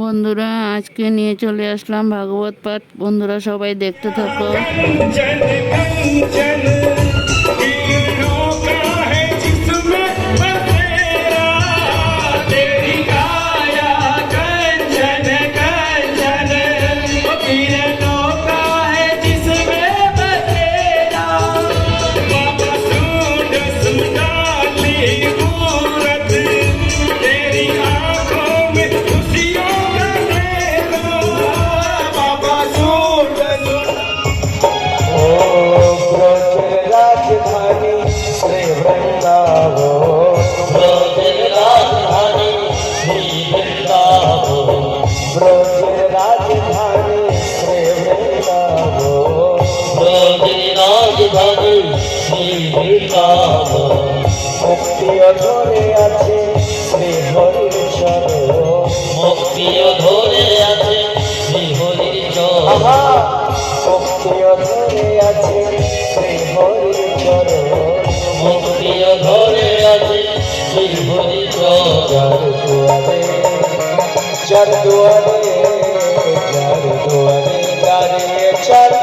বন্ধুরা আজকে নিয়ে চলে আসলাম ভাগবত পাঠ। বন্ধুরা সবাই দেখতে থাকো। রাজধানী শ্রী বৃন্দাবন মুক্তি ধরে আছে শ্রী হরির চরণ মুক্তি ধরে আছে শ্রী হরির চরণ মুক্তিও ধরে আছে শ্রী হরি চরণ মুক্তিও ধরে আছে শ্রী হরি চরণ। চার দুয়ারে চার দুয়ারে দাঁড়িয়ে চার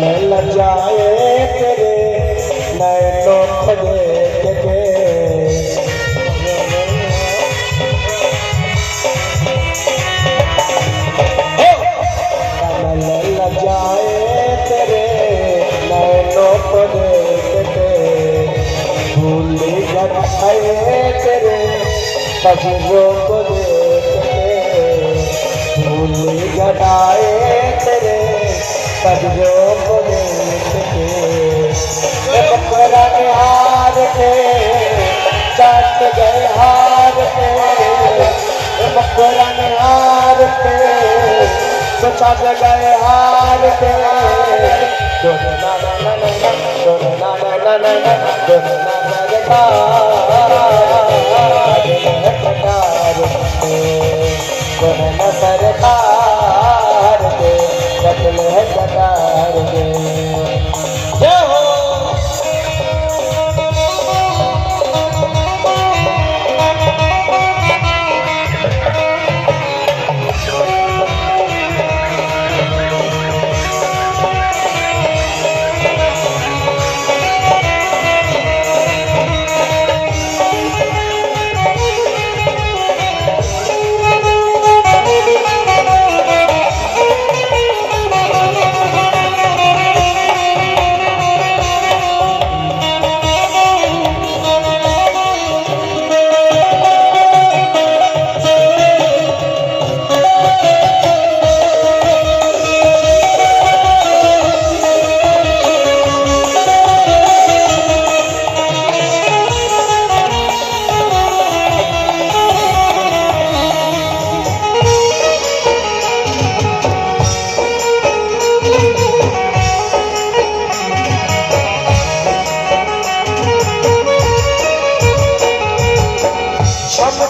में जाए तेरे नैनों को देख के पशुओं को देखते तेरे चाट गए हार के बकरा हार के सोचा गए हार के दोन ना ना ना ना ना दोन ना ना ना ना ना दोन ना ना रे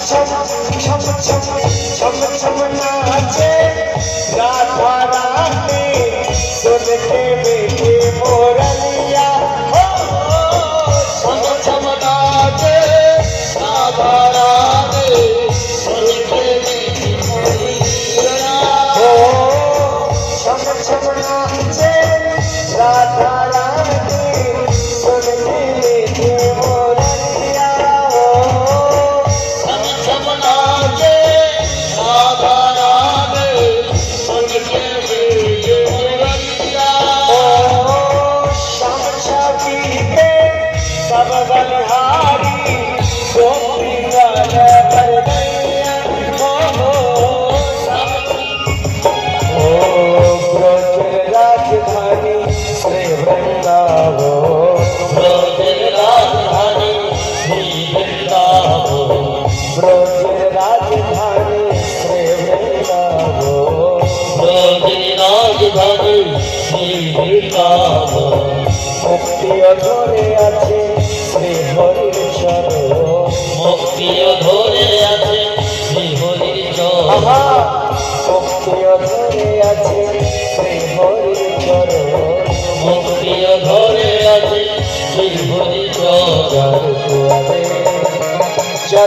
ছম ছম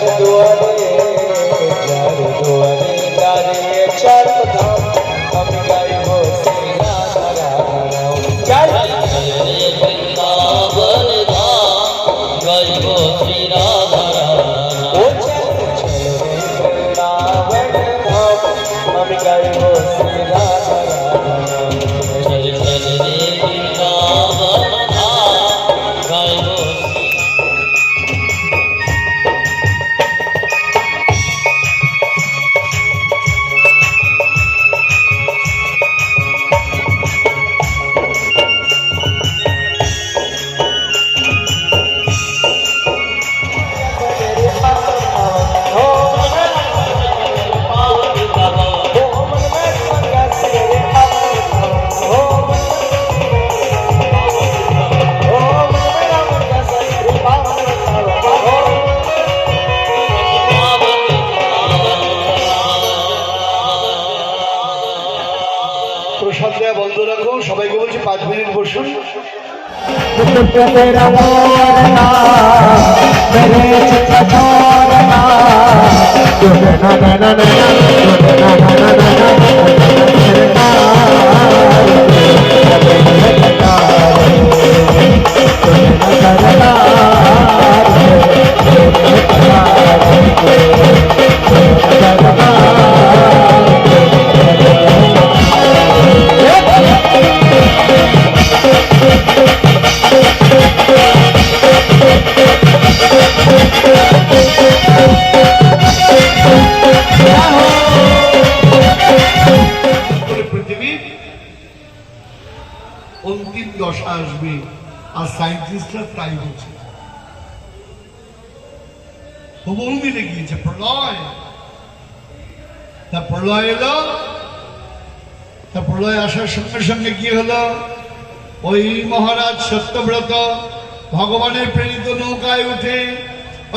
দুয়ারে चित्र तेरा मोरना मेरे चित्र मोरना जो ना ना ना ना जो ना ना ना ना ना আসবে আর সায়েন্টিস্টরা তাই বলছে। হুবহু মিলে গিয়েছে, প্রলয়। তা প্রলয় এলো। তা প্রলয় আসার সঙ্গে সঙ্গে কি হলো? ওই মহারাজ সত্যব্রত ভগবানের প্রেরিত নৌকায় উঠে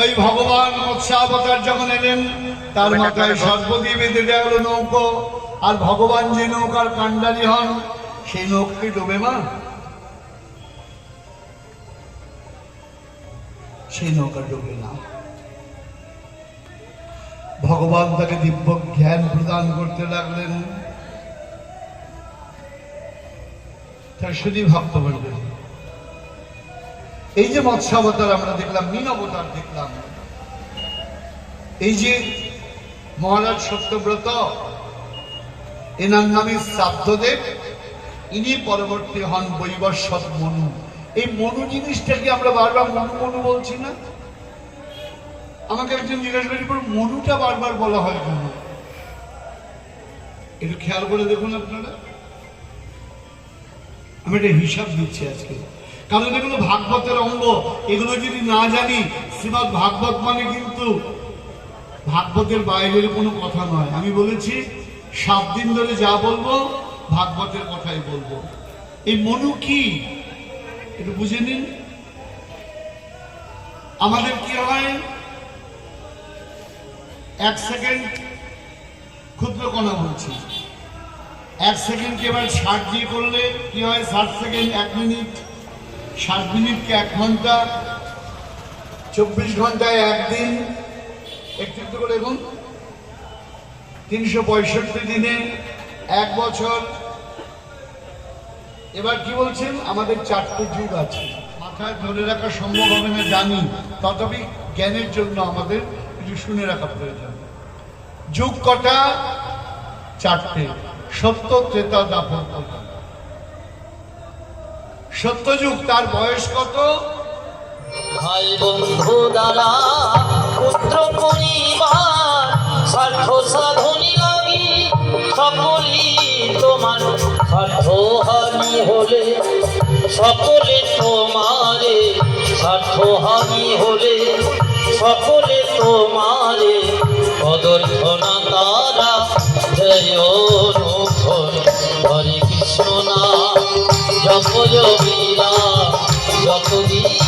ওই ভগবান মৎস্যাবতার যখন এলেন, তার মাথায় সর্প বেঁধে দেওয়া হলো নৌকো, আর ভগবান যে নৌকার কাণ্ডারি হন, সেই নৌকাকে ডোবে মা। সেই নৌকা ডোবে না। ভগবান তাকে দিব্য জ্ঞান প্রদান করতে লাগলেন। তার শুধু ভক্ত বলবেন। এই যে মৎস্যাবতার আমরা দেখলাম, মিন অবতার দেখলাম। এই যে মহারাজ সত্যব্রত, এনার নামে শ্রাদ্ধদেব, ইনি পরবর্তী হন বৈবস্বত মনু। এই মনু জিনিসটাকে আমরা বারবার মনু মনু বলছি না? আমাকে একজন জিজ্ঞাসা করি মনুটা বারবার বলা হয় কেন? একটু খেয়াল করে দেখুন আপনারা। আমি একটা হিসাব দিচ্ছি আজকে। কারণ এগুলো ভাগবতের অঙ্গ, এগুলো যদি না জানি শ্রীমৎ ভাগবত মানে কিন্তু ভাগবতের বাইরের কোনো কথা নয়। আমি বলেছি, সাত দিন ধরে যা বলব, ভাগবতের কথাই বলব। এই মনু কি? একটু বুঝে নিন। আমাদের কি হয়? এক সেকেন্ড ক্ষুদ্র কণা বলছি। এক সেকেন্ডকে এবার ষাট দিয়ে করলে কি হয়? ষাট সেকেন্ড এক মিনিট, ষাট মিনিটকে এক ঘণ্টা, চব্বিশ ঘন্টায় একদিন একটু একটু করে দেখুন। তিনশো পঁয়ষট্টি দিনে এক বছর এবার কি বলছেন? আমাদের চারটে যুগ আছে। মাথায় ধরে রাখা সম্ভব হবে না, জানি। তথাপি জ্ঞানের জন্য আমাদের কিছু শুনে রাখা প্রয়োজন। যুগ কটা? চারটে। সত্য, ত্রেতা কটা সত্যযুগ তার বয়স কত? ভাই বন্ধু দ্বারা পুত্র পরিবার সাধনী লাগি সকলই তোমার স্বার্থ হানি হলে, সকলে তোমারে স্বার্থহানি হলে, সকলে তোমারে পদর্থনা তারা জয় হরে কৃষ্ণ না জপ যোগীরা দেহে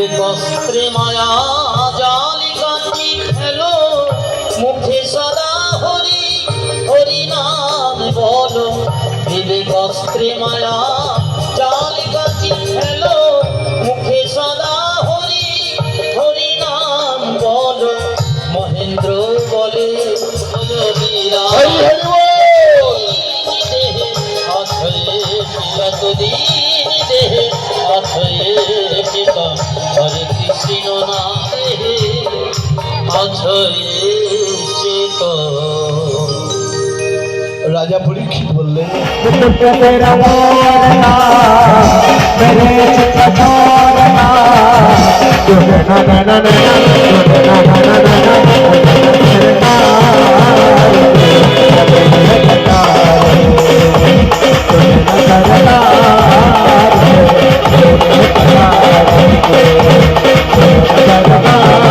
অস্ত্রে মায়া জালি কান্তি খেলো মুখে সদা হরি হরি নাম বলো বিবেক অস্ত্রে মায়া রাজা পরীক্ষিত বললেন Bye.